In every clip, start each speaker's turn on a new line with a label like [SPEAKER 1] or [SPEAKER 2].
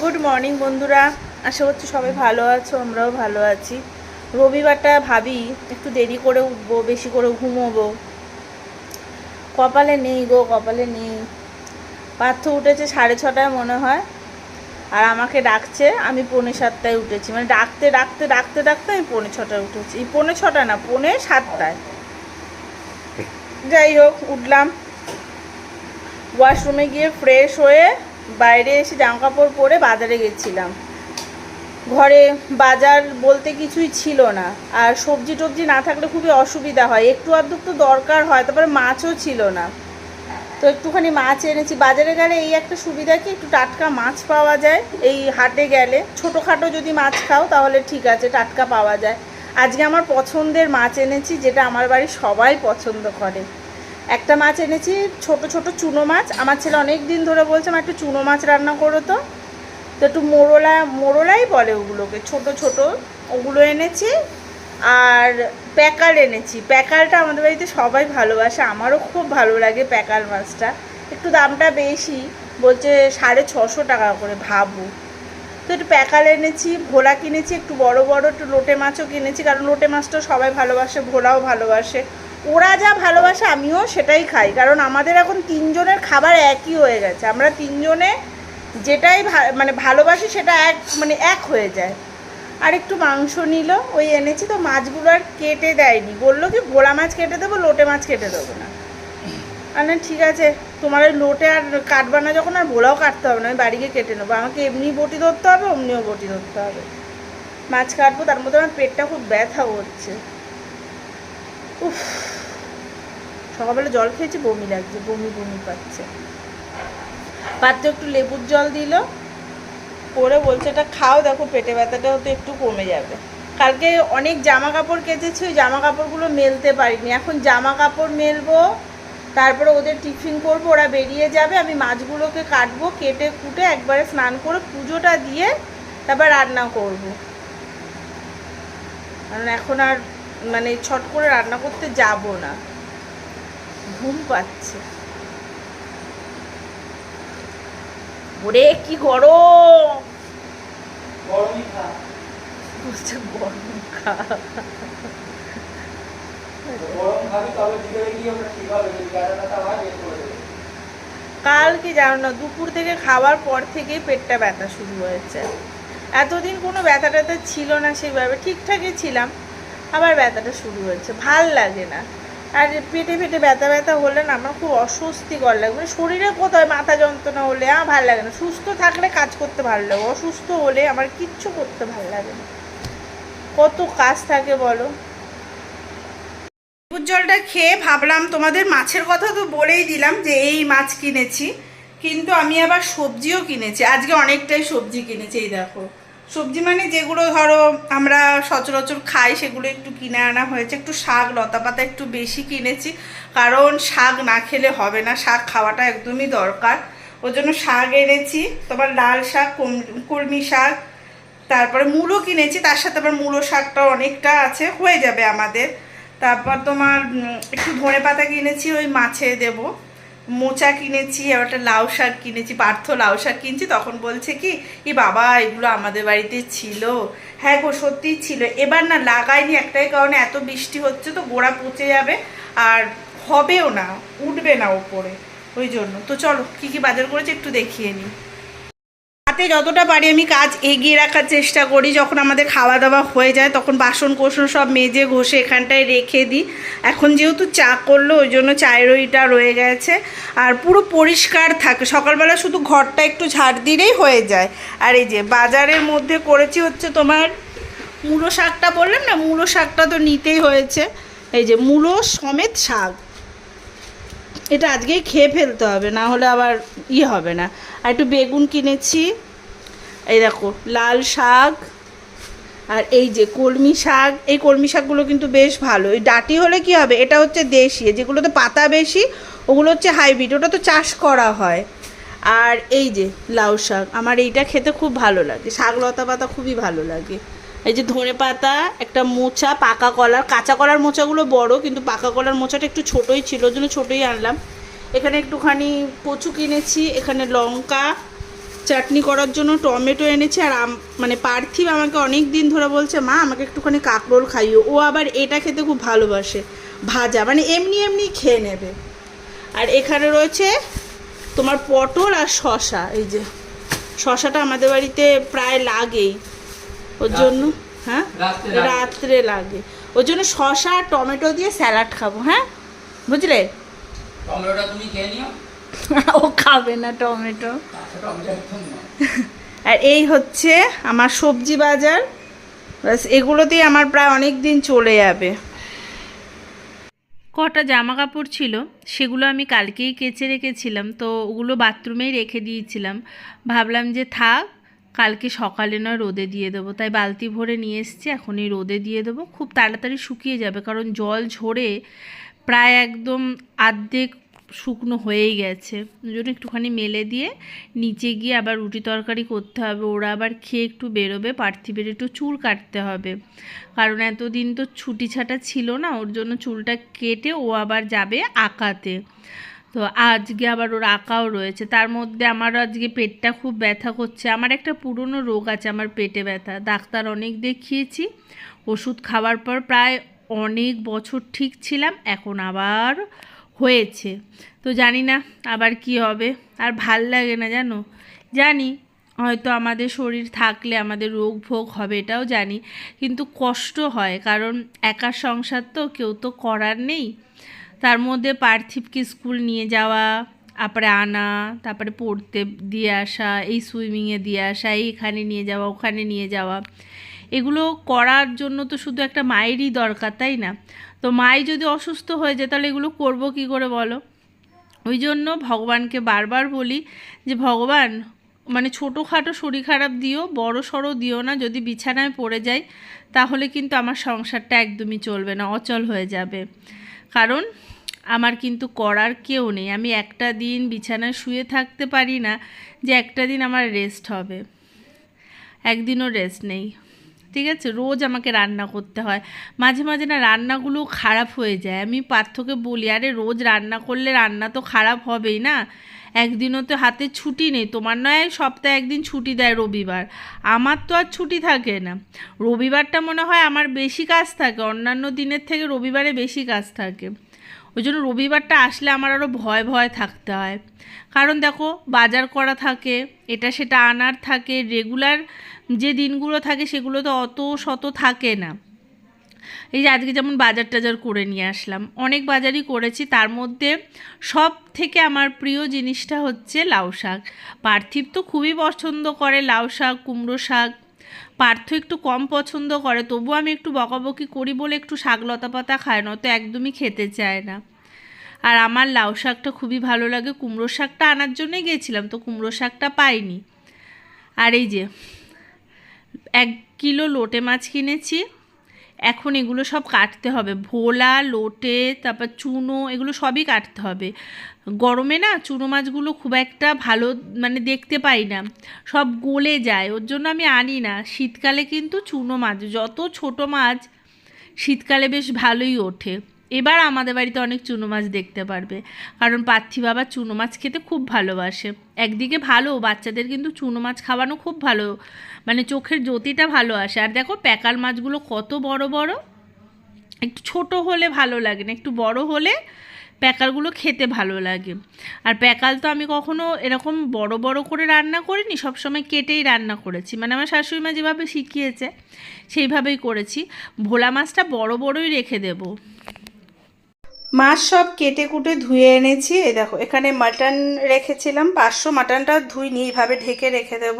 [SPEAKER 1] Good morning বন্ধুরা। আশা করছি সবাই ভালো আছো, আমরাও ভালো আছি। রবিবারটা ভাবি একটু দেরি করে উঠবো, বেশি করে ঘুমোবো। কপালে নেই গো, কপালে নেই। পার্থ উঠেছে সাড়ে ছটায় মনে হয়, আর আমাকে ডাকছে, আমি পৌনে সাতটায় উঠেছি। মানে ডাকতে ডাকতে ডাকতে ডাকতে আমি পৌনে ছটায় উঠেছি। পৌনে ছটা না, পৌনে সাতটায়। যাই হোক, উঠলাম। ওয়াশরুমে গিয়ে ফ্রেশ হয়ে বাইরে এসে জামা কাপড় পরে বাজারে গেছিলাম। ঘরে বাজার বলতে কিছুই ছিল না। আর সবজি টবজি না থাকলে খুবই অসুবিধা হয়। একটু আধটু তো দরকার হয়, তারপরে মাছও ছিল না। তো একটুখানি মাছ এনেছি। বাজারে গেলে এই একটা সুবিধা কি, একটু টাটকা মাছ পাওয়া যায় এই হাটে গেলে। ছোটোখাটো যদি মাছ খাও তাহলে ঠিক আছে, টাটকা পাওয়া যায়। আজকে আমার পছন্দের মাছ এনেছি, যেটা আমার বাড়ির সবাই পছন্দ করে। একটা মাছ এনেছি, ছোট ছোট চুনো মাছ। আমার ছেলে অনেক দিন ধরে বলছে আমার একটু চুনো মাছ রান্না করো তো। তো একটু মোরলা, মোরলাই বলে ওগুলোকে, ছোট ছোট। ওগুলো এনেছি আর প্যাকাল এনেছি। প্যাকালটা আমাদের বাড়িতে সবাই ভালোবাসে, আমারও খুব ভালো লাগে প্যাকাল মাছটা। একটু দামটা বেশি, বলছে সাড়ে ছশো টাকা করে, ভাবু। তো একটু প্যাকাল এনেছি, ভোলা কিনেছি, একটু বড় বড়, একটু লোটে মাছও কিনেছি, কারণ লোটে মাছটা সবাই ভালোবাসে, ভোলাও ভালোবাসে। ওরা যা ভালোবাসে আমিও সেটাই খাই। কারণ আমাদের এখন তিনজনের খাবার একই হয়ে গেছে। আমরা তিনজনে যেটাই মানে ভালোবাসি সেটা এক মানে এক হয়ে যায়। আর একটু মাংস নিল, ওই এনেছি তো মাছগুলো আর কেটে দেয়নি। বলল কি, ভোলা মাছ কেটে দেবো, লোটে মাছ কেটে দেবো না। আর না, ঠিক আছে, তোমার ওই লোটে আর কাটবা না যখন, আর ভোলাও কাটতে হবে না, আমি বাড়ি গিয়ে কেটে নেব। আমাকে এমনি বটি ধরতে হবে, অমনিও বটি ধরতে হবে। মাছ কাটবো, তার মধ্যে আমার পেটটা খুব ব্যথা হচ্ছে উফ। সকালবেলা জল খেয়েছি, বমি লাগছে, বমি বমি পাচ্ছে। পাত্রে একটু লেবুর জল দিল, করে বলছে, এটা খাও, দেখো পেটে ব্যথাটাও তো একটু কমে যাবে। কালকে অনেক জামা কাপড় কেচেছি, ওই জামা কাপড়গুলো মেলতে পারিনি। এখন জামা কাপড় মেলবো, তারপরে ওদের টিফিন করব, ওরা বেরিয়ে যাবে, আমি মাছগুলোকে কাটবো, কেটে কুটে একবারে স্নান করে পুজোটা দিয়ে তারপর রান্না করব। কারণ এখন আর মানে ছট করে রান্না করতে যাব না। ঘুম পাচ্ছে। ওরে কি গরম! বলছে গরম খা। জানো না দুপুর থেকে খাওয়ার পর থেকেই পেটটা ব্যথা শুরু হয়েছে। এতদিন কোনো ব্যথা ট্যাথা ছিল না সেইভাবে ঠিকঠাকই ছিলাম আবার ব্যথাটা শুরু হয়েছে ভালো লাগে না। আর পেটে পেটে ব্যথা ব্যথা হলে না আমার খুব অস্বস্তিকর লাগে। মানে শরীরে কোথায় মাথা যন্ত্রণা হলে আমার ভালো লাগে না। সুস্থ থাকলে কাজ করতে ভালো লাগে, অসুস্থ হলে আমার কিচ্ছু করতে ভালো লাগে না। কত কাজ থাকে বলো। লেবুর জলটা খেয়ে ভাবলাম তোমাদের মাছের কথা তো বলেই দিলাম যে এই মাছ কিনেছি। কিন্তু আমি আবার সবজিও কিনেছি। আজকে অনেকটাই সবজি কিনেছি, এই দেখো। সবজি মানে যেগুলো ধরো আমরা সচরাচর খাই, সেগুলো একটু কিনে আনা হয়েছে। একটু শাক, লতা পাতা একটু বেশি কিনেছি। কারণ শাক না খেলে হবে না, শাক খাওয়াটা একদমই দরকার। ওই জন্য শাক এনেছি, তোমার লাল শাক কলমি শাক, তারপরে মূলো কিনেছি। তার সাথে আবার মূলো শাকটাও অনেকটা আছে, হয়ে যাবে আমাদের। তারপর তোমার একটু ধনে পাতা কিনেছি, ওই মাছে দেব। মোচা কিনেছি আর একটা লাউ শাক কিনেছি, পার্থ লাউ শাক কিনছি, তখন বলছে কি, ই বাবা, এগুলো আমাদের বাড়িতে ছিল। হ্যাঁ গো, সত্যিই ছিল। এবার না লাগাইনি একটাই কারণে, এত বৃষ্টি হচ্ছে তো গোড়া পচে যাবে, আর হবেও না, উঠবে না ওপরে, ওই জন্য। তো চলো, কি কি বাজার করেছে একটু দেখিয়ে নিই হাতে যতটা পারি আমি কাজ এগিয়ে রাখার চেষ্টা করি। যখন আমাদের খাওয়া দাওয়া হয়ে যায়, তখন বাসন কোসন সব মেজে ঘষে এখানটায় রেখে দিই। এখন যেহেতু চা করল, ওই জন্য চায়ের ওইটা রয়ে গেছে। আর পুরো পরিষ্কার থাকে। সকালবেলা শুধু ঘরটা একটু ঝাড় দিলেই হয়ে যায়। আর এই যে বাজারের মধ্যে করেছি হচ্ছে তোমার মূলো শাকটা বললাম না? মূলো শাকটা তো নিতেই হয়েছে। এই যে মূলো সমেত শাক। এটা আজকেই খেয়ে ফেলতে হবে, না হলে আবার ই হবে না। আর একটু বেগুন কিনেছি। এই দেখো, লাল শাক আর এই যে কলমি শাক, এই কলমি শাকগুলো কিন্তু বেশ ভালো। এই ডাটি হলে কি হবে? এটা হচ্ছে দেশি যেগুলোতে পাতা বেশি, ওগুলো হচ্ছে হাইব্রিড, ওটা তো চাষ করা হয়। আর এই যে লাউ শাক, আমার এইটা খেতে খুব ভালো লাগে, শাক লতা পাতা খুবই ভালো লাগে। এই যে ধনে পাতা, একটা মোচা, পাকা কলার, কাঁচা কলার মোচাগুলো বড়, কিন্তু পাকা কলার মোচাটা একটু ছোটোই ছিল, ওই জন্য ছোটোই আনলাম।
[SPEAKER 2] এখানে একটুখানি কচু কিনেছি, এখানে লঙ্কা চাটনি করার জন্য টমেটো এনেছি আর মানে পার্থিব আমাকে অনেক দিন ধরে বলছে মা আমাকে একটুখানি কাঁকরোল খাইও। ও আবার এটা খেতে খুব ভালোবাসে ভাজা মানে এমনি এমনি খেয়ে নেবে। আর এখানে রয়েছে তোমার পটল আর শশা এই যে শশাটা আমাদের বাড়িতে প্রায় লাগেই। ওর জন্য হ্যাঁ?
[SPEAKER 3] রাত্রে লাগে।
[SPEAKER 2] ওর জন্য শশা আর টমেটো দিয়ে স্যালাড খাব হ্যাঁ? বুঝলে?
[SPEAKER 3] টমেটোটা তুমি খেয়ে নিও।
[SPEAKER 2] ও খাবে না টমেটো। আর এই হচ্ছে আমার সবজি বাজার। ব্যাস এগুলোতেই আমার প্রায় অনেক দিন চলে যাবে। কটা জামা কাপড় ছিল, সেগুলো আমি কালকেই কেচে রেখেছিলাম, তো ওগুলো বাথরুমেই রেখে দিয়েছিলাম। ভাবলাম যে থাক, কালকে সকালে নয় রোদে দিয়ে দেবো। তাই বালতি ভরে নিয়ে এসেছি এখন এই রোদে দিয়ে দেবো। খুব তাড়াতাড়ি শুকিয়ে যাবে, কারণ জল ঝরে প্রায় একদম আর্ধেক শুকনো হয়েই গেছে। জন্য একটুখানি মেলে দিয়ে নিচে গিয়ে আবার রুটি তরকারি করতে হবে। ওরা আবার খেয়ে একটু বেরোবে, পার্থিবের একটু চুল কাটতে হবে। কারণ এতদিন তো ছুটি ছাটা ছিল না, ওর জন্য চুলটা কেটে ও আবার যাবে আঁকাতে। তো আজকে আবার ওর আঁকাও রয়েছে। তার মধ্যে আমার আজকে পেটটা খুব ব্যথা করছে। আমার একটা পুরনো রোগ আছে, আমার পেটে ব্যথা। ডাক্তার অনেক দেখিয়েছি। ওষুধ খাওয়ার পর প্রায় অনেক বছর ঠিক ছিলাম। এখন আবার হয়েছে। তো জানি না আবার কি হবে। আর ভালো লাগে না জানো? জানি হয়তো আমাদের শরীর থাকলে আমাদের রোগ ভোগ হবে এটাও জানি। কিন্তু কষ্ট হয় কারণ একার সংসার তো, কেউ তো করার নেই। তার মধ্যে পার্থিবকে স্কুল নিয়ে যাওয়া, তারপরে আনা, তারপরে পড়তে দিয়ে আসা, এই সুইমিংয়ে দিয়ে আসা, এই এখানে নিয়ে যাওয়া, ওখানে নিয়ে যাওয়া। এগুলো করার জন্য তো শুধু একটা মায়েরই দরকার, তাই না? তো মাই যদি অসুস্থ হয়ে যায়, তাহলে এগুলো করব কি করে বলো? ওই জন্য ভগবানকে বারবার বলি যে, ভগবান মানে ছোটোখাটো শরীর খারাপ দিও বড় সড়ো দিও না। যদি বিছানায় পড়ে যাই, তাহলে কিন্তু আমার সংসারটা একদমই চলবে না, অচল হয়ে যাবে। কারণ আমার কিন্তু করার কেউ নেই। আমি একটা দিন বিছানায় শুয়ে থাকতে পারি না যে, একটা দিন আমার রেস্ট হবে। একদিনও রেস্ট নেই। ঠিক আছে? রোজ আমাকে রান্না করতে হয়। মাঝে মাঝে না রান্নাগুলো খারাপ হয়ে যায়। আমি পার্থকে বলি, আরে, রোজ রান্না করলে রান্না তো খারাপ হবেই না? একদিনও তো হাতে ছুটি নেই। তোমার নয়, সপ্তাহে একদিন ছুটি দেয় রবিবার। আমার তো আর ছুটি থাকে না। রবিবারটা মনে হয় আমার বেশি কাজ থাকে। অন্যান্য দিনের থেকে রবিবারে বেশি কাজ থাকে। ওই জন্য রবিবারটা আসলে আমার আরও ভয় ভয় থাকতে হয়। কারণ দেখো, বাজার করা থাকে, এটা সেটা আনার থাকে রেগুলার যে দিনগুলো থাকে সেগুলো তো অত শত থাকে না। এই যে আজকে যেমন বাজার টাজার করে নিয়ে আসলাম, অনেক বাজারই করেছি, তার মধ্যে সব থেকে আমার প্রিয় জিনিসটা হচ্ছে লাউ শাক। পার্থিব তো খুবই পছন্দ করে, লাউ শাক, কুমড়ো শাক পার্থ একটু কম পছন্দ করে তবু আমি একটু বকাবকি করি বলে একটু শাক লতা পাতা খায় না তো একদমই খেতে চায় না। আর আমার লাউ শাকটা খুবই ভালো লাগে, কুমড়ো শাকটা আনার জন্যই গেছিলাম, তো কুমড়ো শাকটা পাইনি। আর এই যে, এক কিলো লোটে মাছ কিনেছি এখন এগুলো সব কাটতে হবে। ভোলা, লোটে, তারপর চুনো, এগুলো সবই কাটতে হবে। গরমে না চুনো মাছগুলো খুব একটা ভালো মানে দেখতে পাই না। সব গলে যায়, ওর জন্য আমি আনি না। শীতকালে কিন্তু চুনো মাছ, যত ছোট মাছ, শীতকালে বেশ ভালোই ওঠে। এবার আমাদের বাড়িতে অনেক চুনো মাছ দেখতে পারবে। কারণ পার্থি বাবা চুনো মাছ খেতে খুব ভালোবাসে। একদিকে ভালো, বাচ্চাদের কিন্তু চুনো মাছ খাওয়ানো খুব ভালো মানে চোখের জ্যোতিটা ভালো আসে। আর দেখো প্যাকাল মাছগুলো কত বড় বড়। একটু ছোট হলে ভালো লাগে না, একটু বড় হলে প্যাকালগুলো খেতে ভালো লাগে। আর প্যাকাল তো আমি কখনো এরকম বড় বড় করে রান্না করিনি, সবসময় কেটেই রান্না করেছি। মানে আমার শাশুড়ি মা যেভাবে শিখিয়েছে, সেইভাবেই করেছি। ভোলা মাছটা বড় বড়ই রেখে দেবো। মাছ সব কেটে কুটে ধুয়ে এনেছি। এই দেখো, এখানে মাটন রেখেছিলাম, পাঁচশো মাটনটা ধুইনি, এইভাবে ঢেকে রেখে দেব।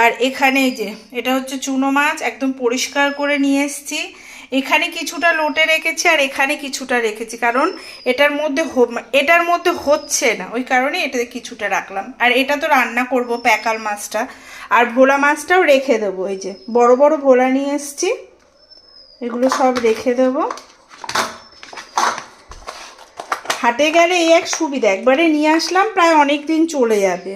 [SPEAKER 2] আর এখানে যে, এটা হচ্ছে চুনো মাছ, একদম পরিষ্কার করে নিয়ে এসেছি। এখানে কিছুটা লোটে রেখেছি আর এখানে কিছুটা রেখেছি, কারণ এটার মধ্যে এটার মধ্যে হচ্ছে না, ওই কারণে এটাতে কিছুটা রাখলাম। আর এটা তো রান্না করব, প্যাকাল মাছটা। আর ভোলা মাছটাও রেখে দেবো, এই যে, বড় বড় ভোলা নিয়ে এসেছি। এগুলো সব রেখে দেবো। হাটে গেলে এই এক সুবিধা একবারে নিয়ে আসলাম প্রায় অনেক দিন চলে যাবে।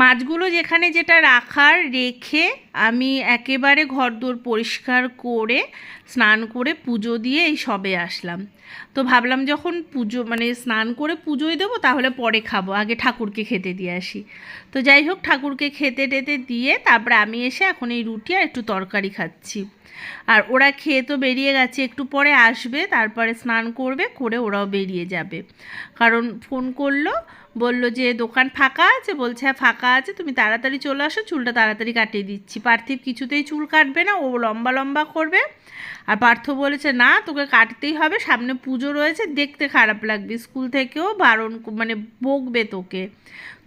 [SPEAKER 2] মাছগুলো যেখানে যেটা রাখার রেখে আমি একেবারে ঘরদোর পরিষ্কার করে, স্নান করে পুজো দিয়ে এই সবে আসলাম। তো ভাবলাম যখন পুজো মানে স্নান করে পুজোই দেবো তাহলে পরে খাব, আগে ঠাকুরকে খেতে দিয়ে আসি। তো যাই হোক, ঠাকুরকে খেতে টেতে দিয়ে তারপরে আমি এসে এখন এই রুটি আর একটু তরকারি খাচ্ছি। আর ওরা খেয়ে তো বেরিয়ে গেছে, একটু পরে আসবে, তারপরে স্নান করবে, করে ওরাও বেরিয়ে যাবে। কারণ ফোন করল বলল যে, দোকান ফাঁকা আছে? বলছে হ্যাঁ ফাঁকা আছে। তুমি তাড়াতাড়ি চলে আসো, চুলটা তাড়াতাড়ি কাটিয়ে দিচ্ছি। পার্থিব কিছুতেই চুল কাটবে না, ও লম্বা লম্বা করবে। আর পার্থ বলেছে, না, তোকে কাটতেই হবে। সামনে পুজো রয়েছে, দেখতে খারাপ লাগবে। স্কুল থেকেও বারণ মানে বকবে তোকে।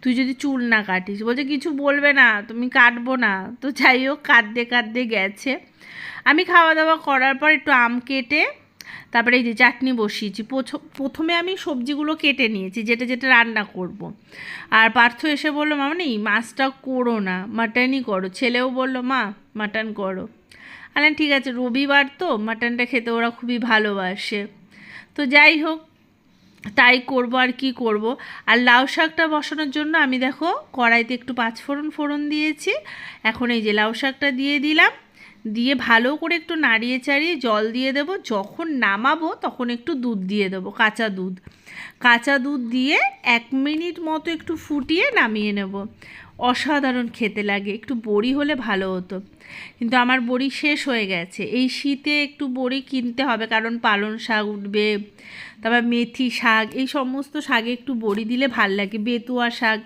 [SPEAKER 2] তুই যদি চুল না কাটিস। বলছে, কিছু বলবে না, তুমি কাটবো না। তো যাই হোক, কাঁদতে কাঁদতে গেছে। আমি খাওয়া দাওয়া করার পর একটু আম কেটে তারপরে এই যে চাটনি বসিয়েছি। প্রথ- প্রথমে আমি সবজিগুলো কেটে নিয়েছি, যেটা যেটা রান্না করব। আর পার্থ এসে বলল মামনি মাছটা করো না, মাটনই করো। ছেলেও বলল, মা, মাটন করো। আলাম ঠিক আছে, রবিবার তো, মাটনটা খেতে ওরা খুবই ভালোবাসে। তো যাই হোক, তাই করব আর কি করব। আর লাউ শাকটা বসানোর জন্য আমি দেখো, কড়াইতে একটু পাঁচ ফোড়ন ফোড়ন দিয়েছি। এখন এই যে লাউ শাকটা দিয়ে দিলাম। দিয়ে ভালো করে একটু নাড়িয়ে চাড়িয়ে জল দিয়ে দেবো। যখন নামাবো তখন একটু দুধ দিয়ে দেবো, কাঁচা দুধ। কাঁচা দুধ দিয়ে এক মিনিট মতো একটু ফুটিয়ে নামিয়ে নেব। অসাধারণ খেতে লাগে, একটু বড়ি হলে ভালো হতো। কিন্তু আমার বড়ি শেষ হয়ে গেছে। এই শীতে একটু বড়ি কিনতে হবে, কারণ পালং শাক উঠবে, তারপর মেথি শাক, এই সমস্ত শাকে একটু বড়ি দিলে ভালো লাগে। বেতুয়া শাক,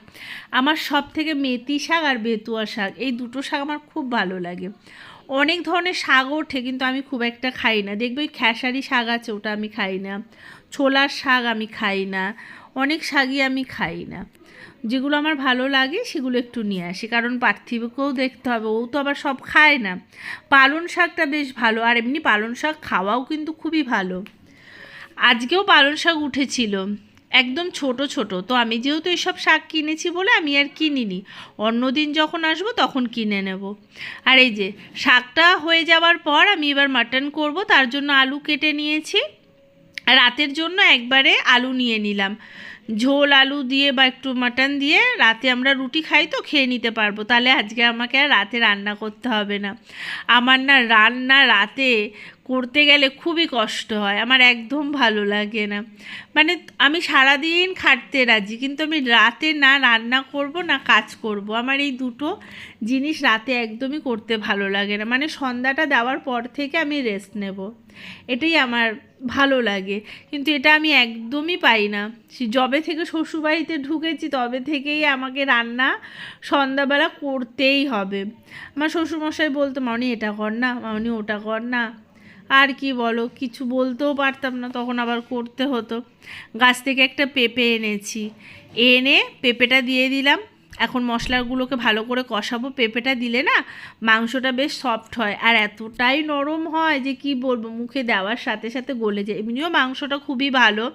[SPEAKER 2] আমার সব থেকে মেথি শাক আর বেতুয়া শাক, এই দুটো শাক আমার খুব ভালো লাগে। অনেক ধরনের শাক ওঠে, কিন্তু আমি খুব একটা খাই না। দেখবে ওই খেসারি শাক আছে, ওটা আমি খাই না। ছোলার শাক আমি খাই না। অনেক শাকই আমি খাই না। যেগুলো আমার ভালো লাগে, সেগুলো একটু নিয়ে আসি। কারণ পার্থিবকেও দেখতে হবে, ও তো আবার সব খায় না। পালন শাকটা বেশ ভালো, আর এমনি পালন শাক খাওয়াও কিন্তু খুবই ভালো। আজকেও পালন শাক উঠেছিল। একদম ছোট ছোট। তো আমি যেহেতু এসব শাক কিনেছি বলে আমি আর কিনিনি। অন্যদিন যখন আসব তখন কিনে নেব। আর এই যে, শাকটা হয়ে যাওয়ার পর আমি এবার মাটন করব, তার জন্য আলু কেটে নিয়েছি। রাতের জন্য একবারে আলু নিয়ে নিলাম। ঝোল, আলু দিয়ে বা একটু মাটন দিয়ে রাতে আমরা রুটি খাই তো খেয়ে নিতে পারব। তাহলে আজকে আমাকে আর রাতে রান্না করতে হবে না। আমার না রান্না রাতে করতে গেলে খুবই কষ্ট হয়। আমার একদম ভালো লাগে না। মানে আমি সারাদিন খাটতে রাজি, কিন্তু আমি রাতে না রান্না করব না কাজ করব। আমার এই দুটো জিনিস রাতে একদমই করতে ভালো লাগে না। মানে সন্ধ্যাটা দেওয়ার পর থেকে আমি রেস্ট নেব। এটাই আমার ভালো লাগে। কিন্তু এটা আমি একদমই পাই না। যবে থেকে শ্বশুরবাড়িতে ঢুকেছি, তবে থেকেই আমাকে রান্না সন্ধ্যাবেলা করতেই হবে। আমার শ্বশুরমশাই বলতো মামনি এটা কর না মামনি ওটা কর না। আর কি বলো, কিছু বলতেও পারতাম না, তখন আবার করতে হতো। গাছ থেকে একটা পেঁপে এনেছি। এনে পেঁপেটা দিয়ে দিলাম। এখন মশলাগুলোকে ভালো করে কষাবো। পেঁপেটা দিলে না মাংসটা বেশ সফট হয় আর এতটাই নরম হয় যে কি বলব, মুখে দেওয়ার সাথে সাথে গলে যায়। এমনিও মাংসটা খুবই ভালো।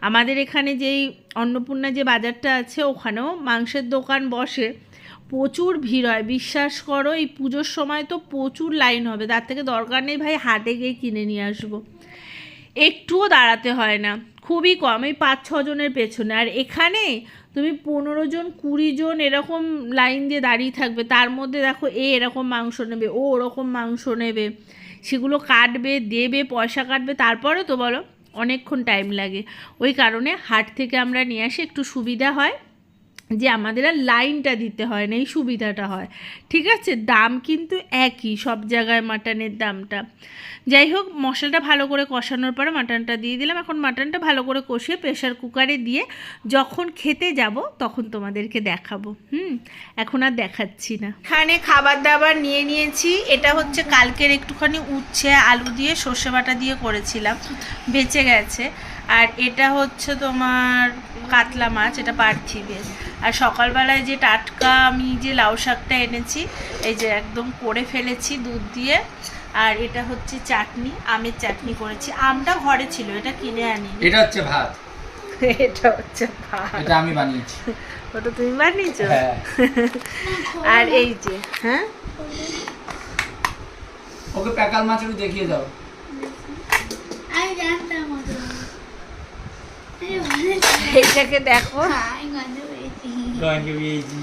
[SPEAKER 2] আমাদের এখানে যেই অন্নপূর্ণা যে বাজারটা আছে, ওখানেও মাংসের দোকান বসে। প্রচুর ভিড় হয়। বিশ্বাস করো, এই পুজোর সময় তো প্রচুর লাইন হবে। তার থেকে দরকার নেই ভাই, হাটে গিয়ে কিনে নিয়ে আসব। একটুও দাঁড়াতে হয় না। খুবই কম, এই পাঁচ ছজনের পেছনে। আর এখানে তুমি পনেরো জন, কুড়ি জন এরকম লাইন দিয়ে দাঁড়িয়ে থাকবে। তার মধ্যে দেখো এ এরকম মাংস নেবে, ও ওরকম মাংস নেবে। সেগুলো কাটবে, দেবে, পয়সা কাটবে, তারপরে তো বলো অনেকক্ষণ টাইম লাগে। ওই কারণে হাট থেকে আমরা নিয়ে আসি, একটু সুবিধা হয়। যে আমাদের আর লাইনটা দিতে হয় না, এই সুবিধাটা হয়। ঠিক আছে? দাম কিন্তু একই সব জায়গায় মাটনের দামটা। যাই হোক, মশলাটা ভালো করে কষানোর পরে মাটনটা দিয়ে দিলাম। এখন মাটনটা ভালো করে কষিয়ে প্রেশার কুকারে দিয়ে যখন খেতে যাব, তখন তোমাদেরকে দেখাবো। হুম? এখন আর দেখাচ্ছি না। এখানে খাবার দাবার নিয়ে নিয়েছি। এটা হচ্ছে কালকের একটুখানি উচ্ছে, আলু দিয়ে সর্ষে বাটা দিয়ে করেছিলাম। বেঁচে গেছে। আর এটা হচ্ছে তোমার কাতলা মাছ এটা পার্থিবের আর সকালবেলায় যে টাটকা আমি যে লাউ শাকটা এনেছি এই যে একদম করে ফেলেছি দুধ দিয়ে। আর এটা হচ্ছে চাটনি আমের চাটনি করেছি। আমটা ঘরে ছিল এটা কিনে আনি
[SPEAKER 3] এটা হচ্ছে ভাত।
[SPEAKER 2] এটা হচ্ছে ভাত।
[SPEAKER 3] এটা আমি বানিয়েছি।
[SPEAKER 2] ওটা তুমি বানিয়েছো?
[SPEAKER 3] হ্যাঁ।
[SPEAKER 2] আর এই যে হ্যাঁ?
[SPEAKER 3] ওকে প্যাকাল মাছ দেখিয়ে দাও।
[SPEAKER 4] আমি জানতাম
[SPEAKER 2] এটাকে দেখো
[SPEAKER 4] পেয়েছি।